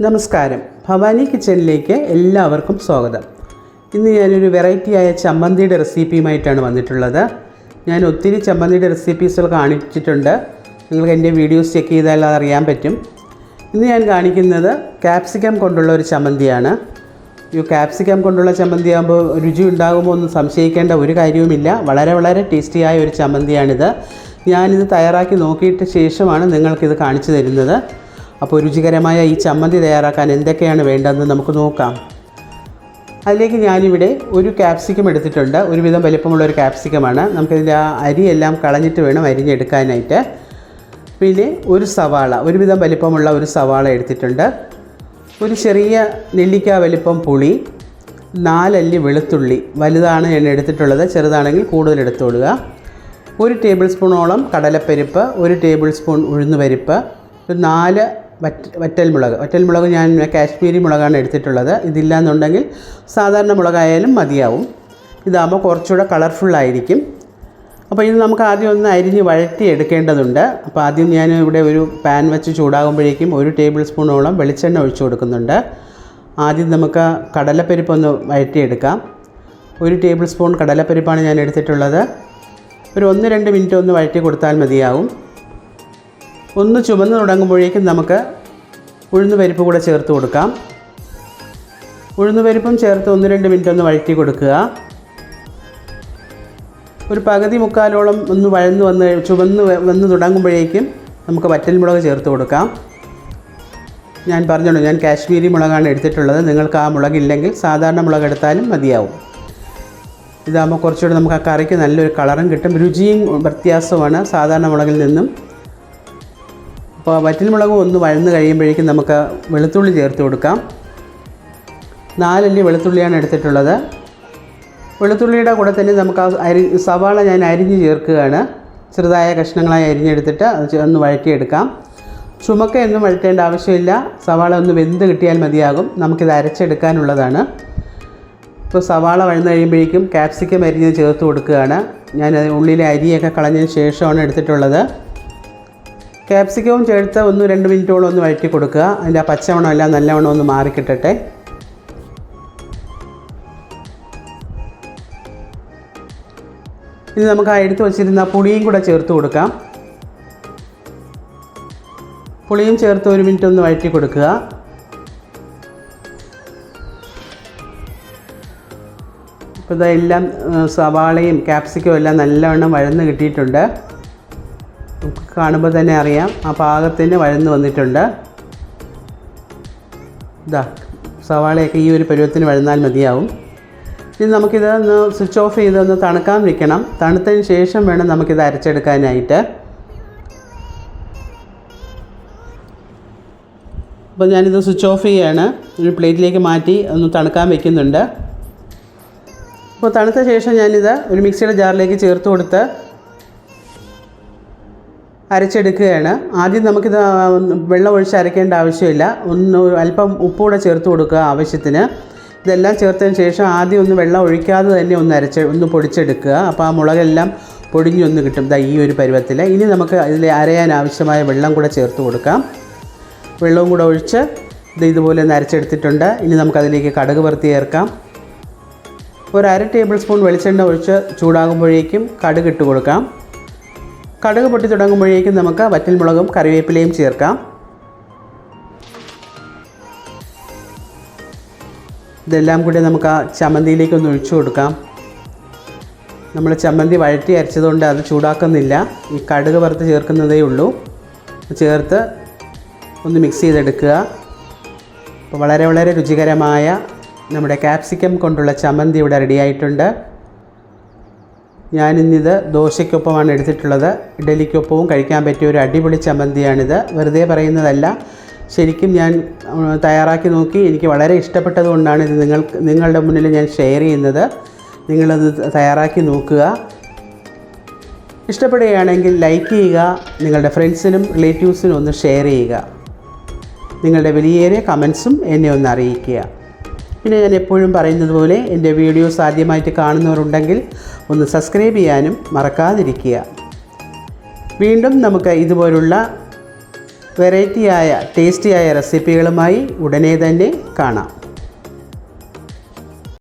നമസ്കാരം. ഭവാനി കിച്ചണിലേക്ക് എല്ലാവർക്കും സ്വാഗതം. ഇന്ന് ഞാനൊരു വെറൈറ്റിയായ ചമ്മന്തിയുടെ റെസിപ്പിയുമായിട്ടാണ് വന്നിട്ടുള്ളത്. ഞാൻ ഒത്തിരി ചമ്മന്തിയുടെ റെസിപ്പീസുകൾ കാണിച്ചിട്ടുണ്ട്. നിങ്ങൾക്ക് എന്റെ വീഡിയോസ് ചെക്ക് ചെയ്താൽ അറിയാൻ പറ്റും. ഇന്ന് ഞാൻ കാണിക്കുന്നത് ക്യാപ്സിക്കം കൊണ്ടുള്ള ഒരു ചമ്മന്തിയാണ്. ഈ ക്യാപ്സിക്കം കൊണ്ടുള്ള ചമ്മന്തി ആകുമ്പോൾ രുചി ഉണ്ടാകുമോ എന്ന് സംശയിക്കേണ്ട ഒരു കാര്യവുമില്ല. വളരെ വളരെ ടേസ്റ്റിയായ ഒരു ചമ്മന്തിയാണിത്. ഞാനിത് തയ്യാറാക്കി നോക്കിയിട്ട് ശേഷമാണ് നിങ്ങൾക്കിത് കാണിച്ചു തരുന്നത്. അപ്പോൾ രുചികരമായ ഈ ചമ്മന്തി തയ്യാറാക്കാൻ എന്തൊക്കെയാണ് വേണ്ടതെന്ന് നമുക്ക് നോക്കാം. അതിലേക്ക് ഞാനിവിടെ ഒരു ക്യാപ്സിക്കം എടുത്തിട്ടുണ്ട്. ഒരുവിധം വലിപ്പമുള്ള ഒരു ക്യാപ്സിക്കമാണ് നമുക്കിതിന്റെ ആ അരിയെല്ലാം കളഞ്ഞിട്ട് വേണം അരിഞ്ഞെടുക്കാനായിട്ട്. പിന്നെ ഒരു സവാള ഒരുവിധം വലിപ്പമുള്ള ഒരു സവാള എടുത്തിട്ടുണ്ട്. ഒരു ചെറിയ നെല്ലിക്ക വലിപ്പം പുളി നാലല്ലി വെളുത്തുള്ളി വലുതാണ് ഞാൻ എടുത്തിട്ടുള്ളത്. ചെറുതാണെങ്കിൽ കൂടുതൽ എടുത്തുകൊള്ളുക ഒരു ടേബിൾ സ്പൂണോളം കടലപ്പരിപ്പ് ഒരു ടേബിൾ സ്പൂൺ ഉഴുന്നുപരിപ്പ് ഒരു നാല് വറ്റ വറ്റൽമുളക്. വറ്റൽമുളക് ഞാൻ കാശ്മീരി മുളകാണ് എടുത്തിട്ടുള്ളത്. ഇതില്ല എന്നുണ്ടെങ്കിൽ സാധാരണ മുളകായാലും മതിയാവും. ഇതാകുമ്പോൾ കുറച്ചുകൂടെ കളർഫുള്ളായിരിക്കും അപ്പോൾ ഇത് നമുക്ക് ആദ്യം ഒന്ന് അരിഞ്ഞ് വഴറ്റി എടുക്കേണ്ടതുണ്ട്. അപ്പോൾ ആദ്യം ഞാൻ ഇവിടെ ഒരു പാൻ വെച്ച് ചൂടാകുമ്പോഴേക്കും ഒരു ടേബിൾ സ്പൂണോളം വെളിച്ചെണ്ണ ഒഴിച്ചു കൊടുക്കുന്നുണ്ട്. ആദ്യം നമുക്ക് കടലപ്പരിപ്പ് ഒന്ന് വഴറ്റിയെടുക്കാം. ഒരു ടേബിൾ സ്പൂൺ കടലപ്പരിപ്പാണ് ഞാൻ എടുത്തിട്ടുള്ളത്. ഒരു ഒന്ന് രണ്ട് മിനിറ്റ് ഒന്ന് വഴറ്റി കൊടുത്താൽ മതിയാവും. ഒന്ന് ചുമന്ന് തുടങ്ങുമ്പോഴേക്കും നമുക്ക് ഉഴുന്ന് പരിപ്പ് കൂടെ ചേർത്ത് കൊടുക്കാം. ഉഴുന്ന് പരിപ്പും ചേർത്ത് ഒന്ന് രണ്ട് മിനിറ്റ് ഒന്ന് വഴറ്റി കൊടുക്കുക. ഒരു പകുതി മുക്കാലോളം ഒന്ന് വഴന്ന് വന്ന് ചുവന്ന് വന്ന് തുടങ്ങുമ്പോഴേക്കും നമുക്ക് വറ്റൽമുളക് ചേർത്ത് കൊടുക്കാം. ഞാൻ പറഞ്ഞോളൂ ഞാൻ കാശ്മീരി മുളകാണ് എടുത്തിട്ടുള്ളത്. നിങ്ങൾക്ക് ആ മുളകില്ലെങ്കിൽ സാധാരണ മുളക് എടുത്താലും മതിയാവും. ഇതാകുമ്പോൾ കുറച്ചുകൂടി നമുക്ക് ആ കറിക്ക് നല്ലൊരു കളറും കിട്ടും. രുചിയും വ്യത്യാസമാണ് സാധാരണ മുളകിൽ നിന്നും. അപ്പോൾ വറ്റൽമുളകും ഒന്ന് വഴന്ന് കഴിയുമ്പോഴേക്കും നമുക്ക് വെളുത്തുള്ളി ചേർത്ത് കൊടുക്കാം. നാലല്ലി വെളുത്തുള്ളിയാണ് എടുത്തിട്ടുള്ളത്. വെളുത്തുള്ളിയുടെ കൂടെ തന്നെ നമുക്ക് ആ അരി സവാള ഞാൻ അരിഞ്ഞ് ചേർക്കുകയാണ്. ചെറുതായ കഷ്ണങ്ങളായി അരിഞ്ഞെടുത്തിട്ട് അത് ഒന്ന് വഴറ്റിയെടുക്കാം. ചുമക്കയൊന്നും വഴറ്റേണ്ട ആവശ്യമില്ല. സവാള ഒന്ന് വെന്ത് കിട്ടിയാൽ മതിയാകും. നമുക്കിത് അരച്ചെടുക്കാനുള്ളതാണ്. ഇപ്പോൾ സവാള വഴന്ന് കഴിയുമ്പോഴേക്കും ക്യാപ്സിക്കം അരിഞ്ഞ് ചേർത്ത് കൊടുക്കുകയാണ്. ഞാൻ ഉള്ളിലെ അരിയൊക്കെ കളഞ്ഞതിന് ശേഷമാണ് എടുത്തിട്ടുള്ളത്. ക്യാപ്സിക്കവും ചേർത്ത് ഒന്ന് രണ്ട് മിനിറ്റോളം ഒന്ന് വഴറ്റി കൊടുക്കുക. അതിന്റെ ആ പച്ചവണം എല്ലാം നല്ലവണ്ണം ഒന്ന് മാറിക്കിട്ടട്ടെ. ഇനി നമുക്ക് ആ എടുത്ത് വച്ചിരുന്ന പുളിയും കൂടെ ചേർത്ത് കൊടുക്കാം. പുളിയും ചേർത്ത് ഒരു മിനിറ്റ് ഒന്ന് വഴറ്റി കൊടുക്കുക. ഇപ്പോൾ ഇതെല്ലാം സവാളയും ക്യാപ്സിക്കും എല്ലാം നല്ലവണ്ണം വഴന്ന് കിട്ടിയിട്ടുണ്ട്. കാണുമ്പോൾ തന്നെ അറിയാം. ആ പാകത്തിന് വഴന്ന് വന്നിട്ടുണ്ട്. ഇതാ സവാളയൊക്കെ ഈ ഒരു പരുവത്തിന് വഴന്നാൽ മതിയാവും. ഇനി നമുക്കിത് ഒന്ന് സ്വിച്ച് ഓഫ് ചെയ്ത് ഒന്ന് തണുക്കാൻ വെക്കണം. തണുത്തതിന് ശേഷം വേണം നമുക്കിത് അരച്ചെടുക്കാനായിട്ട്. അപ്പോൾ ഞാനിത് സ്വിച്ച് ഓഫ് ചെയ്യാണ്. ഒരു പ്ലേറ്റിലേക്ക് മാറ്റി ഒന്ന് തണുക്കാൻ വെക്കുന്നുണ്ട്. അപ്പോൾ തണുത്ത ശേഷം ഞാനിത് ഒരു മിക്സിയുടെ ജാറിലേക്ക് ചേർത്ത് കൊടുത്ത് അരച്ചെടുക്കുകയാണ്. ആദ്യം നമുക്കിത് വെള്ളം ഒഴിച്ച് അരയ്ക്കേണ്ട ആവശ്യമില്ല. ഒന്ന് അല്പം ഉപ്പുകൂടെ ചേർത്ത് കൊടുക്കുക ആവശ്യത്തിന്. ഇതെല്ലാം ചേർത്തതിന് ശേഷം ആദ്യം ഒന്ന് വെള്ളം ഒഴിക്കാതെ തന്നെ ഒന്ന് അരച്ച് ഒന്ന് പൊടിച്ചെടുക്കുക. അപ്പോൾ ആ മുളകെല്ലാം പൊടിഞ്ഞൊന്ന് കിട്ടും. ദാ ഈ ഒരു പരുവത്തിൽ. ഇനി നമുക്ക് ഇതിൽ അരയാൻ ആവശ്യമായ വെള്ളം കൂടെ ചേർത്ത് കൊടുക്കാം. വെള്ളവും കൂടെ ഒഴിച്ച് ഇത് ഇതുപോലെ ഒന്ന് അരച്ചെടുത്തിട്ടുണ്ട്. ഇനി നമുക്കതിലേക്ക് കടുക് വറുത്തി ചേർക്കാം. ഒരു അര ടേബിൾ സ്പൂൺ വെളിച്ചെണ്ണ ഒഴിച്ച് ചൂടാകുമ്പോഴേക്കും കടുക് ഇട്ട് കൊടുക്കാം. കടുക് പൊട്ടി തുടങ്ങുമ്പോഴേക്കും നമുക്ക് വറ്റൽമുളകും കറിവേപ്പിലയും ചേർക്കാം. ഇതെല്ലാം കൂടി നമുക്ക് ആ ചമ്മന്തിയിലേക്ക് ഒന്ന് ഒഴിച്ചു കൊടുക്കാം. നമ്മൾ ചമ്മന്തി വഴറ്റി അരച്ചതുകൊണ്ട് അത് ചൂടാക്കുന്നില്ല. ഈ കടുക് വറുത്ത് ചേർക്കുന്നതേ ഉള്ളൂ. ചേർത്ത് ഒന്ന് മിക്സ് ചെയ്തെടുക്കുക. അപ്പോൾ വളരെ വളരെ രുചികരമായ നമ്മുടെ ക്യാപ്സിക്കം കൊണ്ടുള്ള ചമ്മന്തി ഇവിടെ റെഡിയായിട്ടുണ്ട് ഞാനിന്നിത് ദോശയ്ക്കൊപ്പമാണ് എടുത്തിട്ടുള്ളത്. ഇഡലിക്കൊപ്പവും കഴിക്കാൻ പറ്റിയ ഒരു അടിപൊളി ചമ്മന്തിയാണിത്. വെറുതെ പറയുന്നതല്ല. ശരിക്കും ഞാൻ തയ്യാറാക്കി നോക്കി. എനിക്ക് വളരെ ഇഷ്ടപ്പെട്ടതുകൊണ്ടാണ് ഇത് നിങ്ങൾ നിങ്ങളുടെ മുന്നിൽ ഞാൻ ഷെയർ ചെയ്യുന്നത്. നിങ്ങളത് തയ്യാറാക്കി നോക്കുക. ഇഷ്ടപ്പെടുകയാണെങ്കിൽ ലൈക്ക് ചെയ്യുക. നിങ്ങളുടെ ഫ്രണ്ട്സിനും റിലേറ്റീവ്സിനും ഒന്ന് ഷെയർ ചെയ്യുക. നിങ്ങളുടെ വലിയേറിയ കമൻസും എന്നെ ഒന്ന് അറിയിക്കുക. പിന്നെ ഞാൻ എപ്പോഴും പറയുന്നത് പോലെ എന്റെ വീഡിയോസ് ആദ്യമായിട്ട് കാണുന്നവരുണ്ടെങ്കിൽ ഒന്ന് സബ്സ്ക്രൈബ് ചെയ്യാനും മറക്കാതിരിക്കുക. വീണ്ടും നമുക്ക് ഇതുപോലുള്ള വെറൈറ്റിയായ ടേസ്റ്റിയായ റെസിപ്പികളുമായി ഉടനെ തന്നെ കാണാം.